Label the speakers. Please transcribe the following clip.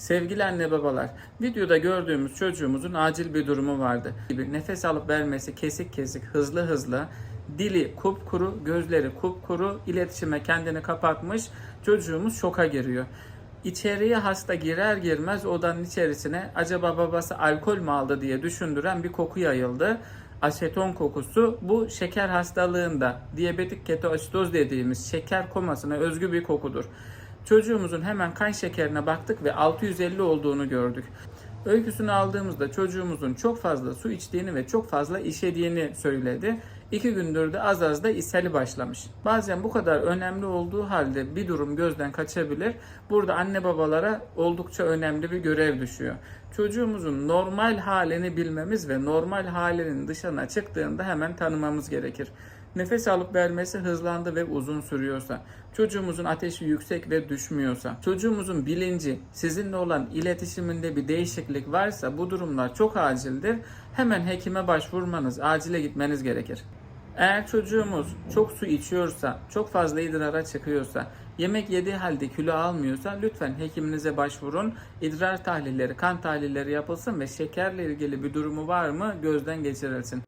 Speaker 1: Sevgili anne babalar, videoda gördüğümüz çocuğumuzun acil bir durumu vardı. Gibi nefes alıp vermesi kesik kesik, hızlı hızlı, dili kupkuru, gözleri kupkuru, iletişime kendini kapatmış. Çocuğumuz şoka giriyor. İçeriye hasta girer girmez odanın içerisine acaba babası alkol mü aldı diye düşündüren bir koku yayıldı. Aseton kokusu bu şeker hastalığında diyabetik ketoasitoz dediğimiz şeker komasına özgü bir kokudur. Çocuğumuzun hemen kan şekerine baktık ve 650 olduğunu gördük. Öyküsünü aldığımızda çocuğumuzun çok fazla su içtiğini ve çok fazla işediğini söyledi. İki gündür de az az da ishali başlamış. Bazen bu kadar önemli olduğu halde bir durum gözden kaçabilir. Burada anne babalara oldukça önemli bir görev düşüyor. Çocuğumuzun normal halini bilmemiz ve normal halinin dışına çıktığında hemen tanımamız gerekir. Nefes alıp vermesi hızlandı ve uzun sürüyorsa, çocuğumuzun ateşi yüksek ve düşmüyorsa, çocuğumuzun bilinci, sizinle olan iletişiminde bir değişiklik varsa bu durumlar çok acildir. Hemen hekime başvurmanız, acile gitmeniz gerekir. Eğer çocuğumuz çok su içiyorsa, çok fazla idrara çıkıyorsa, yemek yediği halde kilo almıyorsa lütfen hekiminize başvurun. İdrar tahlilleri, kan tahlilleri yapılsın ve şekerle ilgili bir durumu var mı gözden geçirilsin.